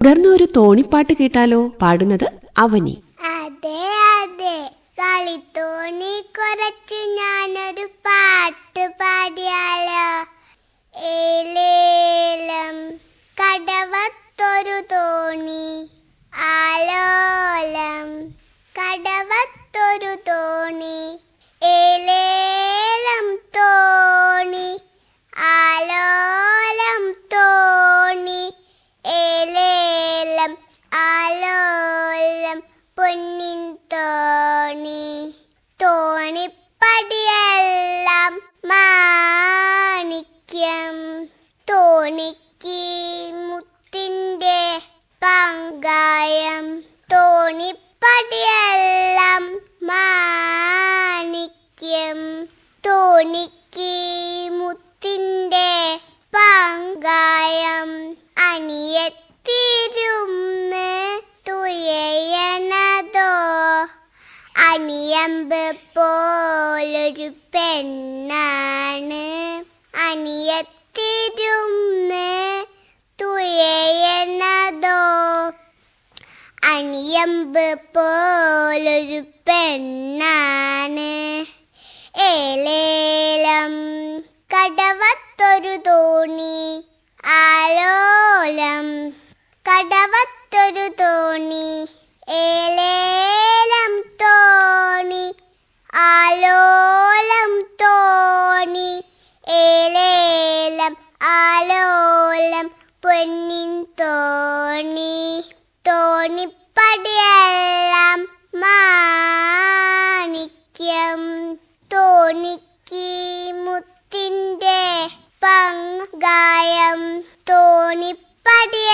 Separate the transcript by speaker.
Speaker 1: തുടർന്ന് ഒരു തോണിപ്പാട്ട് കേട്ടാലോ പാടുന്നത് അവനി.
Speaker 2: അതെ അതെ. കളിത്തോണി കുറച്ച് ഞാനൊരു പാട്ട് പാടിയാലോ? ഏലേലം കടവത്തൊരു തോണിപ്പടിയെല്ലാം മാണിക്യം. തോണിക്ക് മുത്തിന്റെ പങ്കായം. തോണിപ്പടിയെല്ലാം മാണിക്യം. തോണിക്ക് മുത്തിന്റെ പങ്കായം. അനിയത്തിരുന്ന് അനിയമ്പ് പോലൊരു പെണ്ണാണ്. അനിയത്തിരുന്ന് തുയയണതോ അനിയമ്പ് പോലൊരു പെണ്ണാണ്. ഏലേലം കടവത്തൊരു തോണി ആലോലം കടവത്തൊരു തോണി. ഏലേലം കാലോലം പൊന്നിൻ തോണി തോണിപ്പടിയെല്ലാം മാണിക്യം. തോണിക്ക് മുത്തിന്റെ പങ്കായം തോണിപ്പടിയ